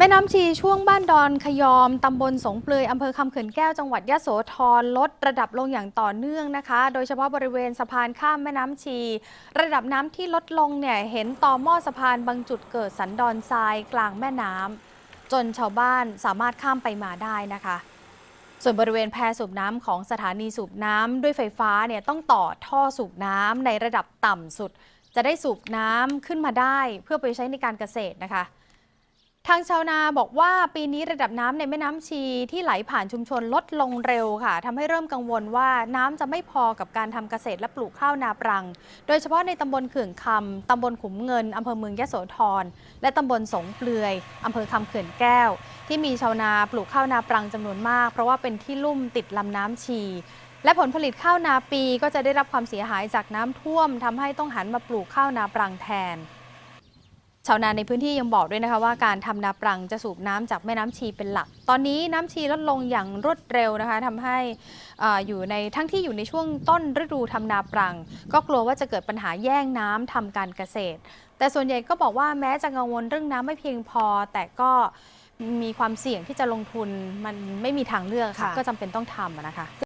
แม่น้ำชีช่วงบ้านดอนขยอมตำบลสงเปลือยอำเภอคำเขื่อนแก้วจังหวัดยะโสธรลดระดับลงอย่างต่อเนื่องนะคะ โดยเฉพาะบริเวณสะพานข้ามแม่น้ำชี ระดับน้ำที่ลดลงเนี่ยเห็นต่อหม้อสะพานบางจุดเกิดสันดอนทรายกลางแม่น้ำจนชาวบ้านสามารถข้ามไปมาได้นะคะ ส่วนบริเวณแพสูบน้ำของสถานีสูบน้ำด้วยไฟฟ้าเนี่ยต้องต่อท่อสูบน้ำในระดับต่ำสุด จะได้สูบน้ำขึ้นมาได้เพื่อไปใช้ในการเกษตรนะคะ ทางชาวนาบอกว่าปีนี้ระดับน้ำในแม่น้ำชีที่ไหลผ่านชุมชนลดลงเร็วค่ะทำให้เริ่มกังวลว่าน้ำจะไม่พอกับการทำเกษตรและปลูกข้าวนาปรัง โดยเฉพาะในตำบลเขื่องคำตำบลขุมเงินอำเภอเมืองยะโสธรและตำบลสงเปลือยอำเภอคำเขื่อนแก้ว ที่มีชาวนาปลูกข้าวนาปรังจำนวนมาก เพราะว่าเป็นที่ลุ่มติดลำน้ำชีและผลผลิตข้าวนาปีก็จะได้รับความเสียหายจากน้ำท่วมทำให้ต้องหันมาปลูกข้าวนาปรังแทน ชาวนาในพื้นที่ยังบอกด้วยนะคะว่าการทำนาปรังจะสูบน้ำจากแม่น้ำชีเป็นหลัก ตอนนี้น้ำชีลดลงอย่างรวดเร็วนะคะทำให้อ่าอยู่ในทั้งที่อยู่ในช่วงต้นฤดูทำนาปรัง ก็กลัวว่าจะเกิดปัญหาแย่งน้ำทำการเกษตร แต่ส่วนใหญ่ก็บอกว่าแม้จะกังวลเรื่องน้ำไม่เพียงพอ แต่ก็มีความเสี่ยงที่จะลงทุนมันไม่มีทางเลือกค่ะค่ะก็จำเป็นต้องทำอะนะคะ